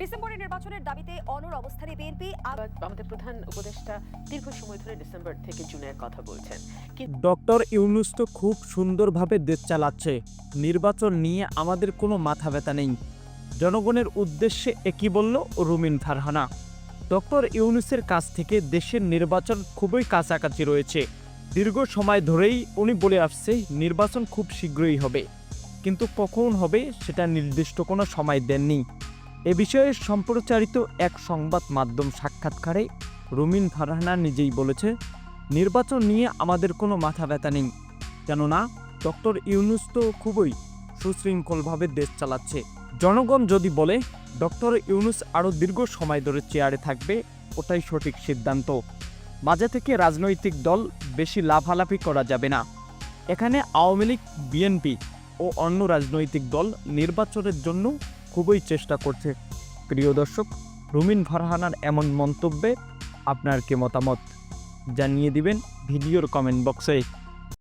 ডিসেম্বরের নির্বাচনের দাবিতে অনর অবস্থানে বিএনপি আমাদের প্রধান উপদেষ্টা দীর্ঘ সময় ধরে ডিসেম্বর থেকে জুনের কথা বলছেন। ডক্টর ইউনুস তো খুব সুন্দরভাবে দেশ চালাচ্ছে। নির্বাচন নিয়ে আমাদের কোনো মাথা ব্যথা নেই। জনগণের উদ্দেশ্যে একই বলল রুমিন ফারহানা। ডক্টর ইউনুসের কাছ থেকে দেশের নির্বাচন খুবই কাছাকাছি রয়েছে। দীর্ঘ সময় ধরেই উনি বলে আসছে নির্বাচন খুব শীঘ্রই হবে। কিন্তু কখন হবে সেটা নির্দিষ্ট কোনো সময় দেননি। এ বিষয়ে সম্প্রচারিত এক সংবাদ মাধ্যম সাক্ষাৎকারে রুমিন ফারহানা নিজেই বলেছে, নির্বাচন নিয়ে আমাদের কোনো মাথা ব্যথা নেই। কেননা, ডক্টর ইউনুস তো খুবই সুশৃঙ্খলভাবে দেশ চালাচ্ছে। জনগণ যদি বলে, ডক্টর ইউনুস আরও দীর্ঘ সময় ধরে চেয়ারে থাকবে, ওটাই সঠিক সিদ্ধান্ত। মাঝে থেকে রাজনৈতিক দল বেশি লাভালাভি করা যাবে না। এখানে আওয়ামী লীগ, বিএনপি ও অন্য রাজনৈতিক দল নির্বাচনের জন্য খুবই চেষ্টা করছে। প্রিয় দর্শক, রুমিন ফারহানার এমন মন্তব্যে আপনার কি মতামত? জানিয়ে দিবেন ভিডিওর কমেন্ট বক্সে।